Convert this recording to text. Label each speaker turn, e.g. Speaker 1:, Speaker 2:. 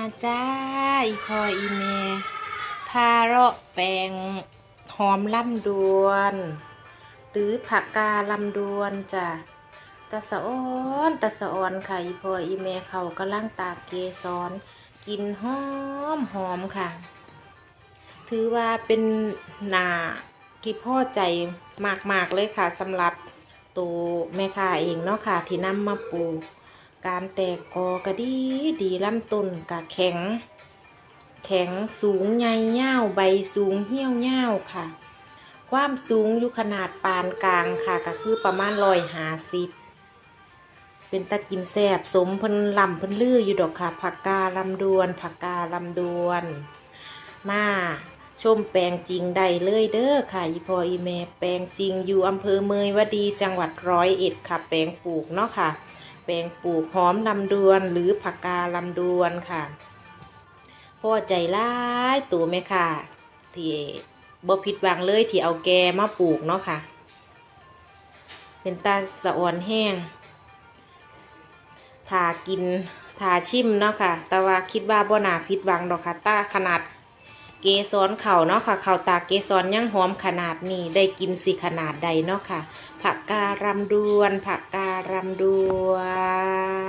Speaker 1: มาจ้า อีพออีเมพาเราะแปลงหอมลำดวน หรือผักกาลำดวนจ้ะตะสะออนตะสะออนค่ะ อีพออีเมเขากำลังตากเกสรกินหอมหอมค่ะ ถือว่าเป็นหนาที่พ่อใจมาก ๆ เลยค่ะสำหรับตัวแม่ค้าเองเนาะค่ะ ที่นำมาปลูก การแตกกอกระดีดีลำต้นกะแข็ง แข็งสูงใหญ่เงาวใบสูงเหี้ยวเง่าวค่ะ ความสูงอยู่ขนาดปานกลางค่ะก็คือประมาณร้อยหาสิบเป็นตะกินแสบสมพิ่นลำพิ่นลืออยู่ดอกค่ะผักกาลำดวนผักกาลำดวน มาชมแปลงจริงได้เลยเด้อค่ะอีพออีเมแปลงจริงอยู่อำเภอเมยวดีจังหวัดร้อยเอ็ดค่ะ แปลงปลูกเนาะค่ะ ลงปลูกหอมลำดวนหรือผักกาลำดวนค่ะพ่อใจร้ายตัวแม่ค่ะ ที่บ่ผิดหวังเลยที่เอาแกมาปลูกเนาะค่ะ เป็นตาสะอ่อนแห้งทากินทาชิมเนาะค่ะ แต่ว่าคิดว่าบ่หนาผิดหวังดอกค่ะตาขนาดเกสรเข่าเนาะค่ะ เข่าตาเกสรยังหอมขนาดนี้ ได้กินสิขนาดใดเนาะค่ะ ผักการำดวน ผักกา รำดวน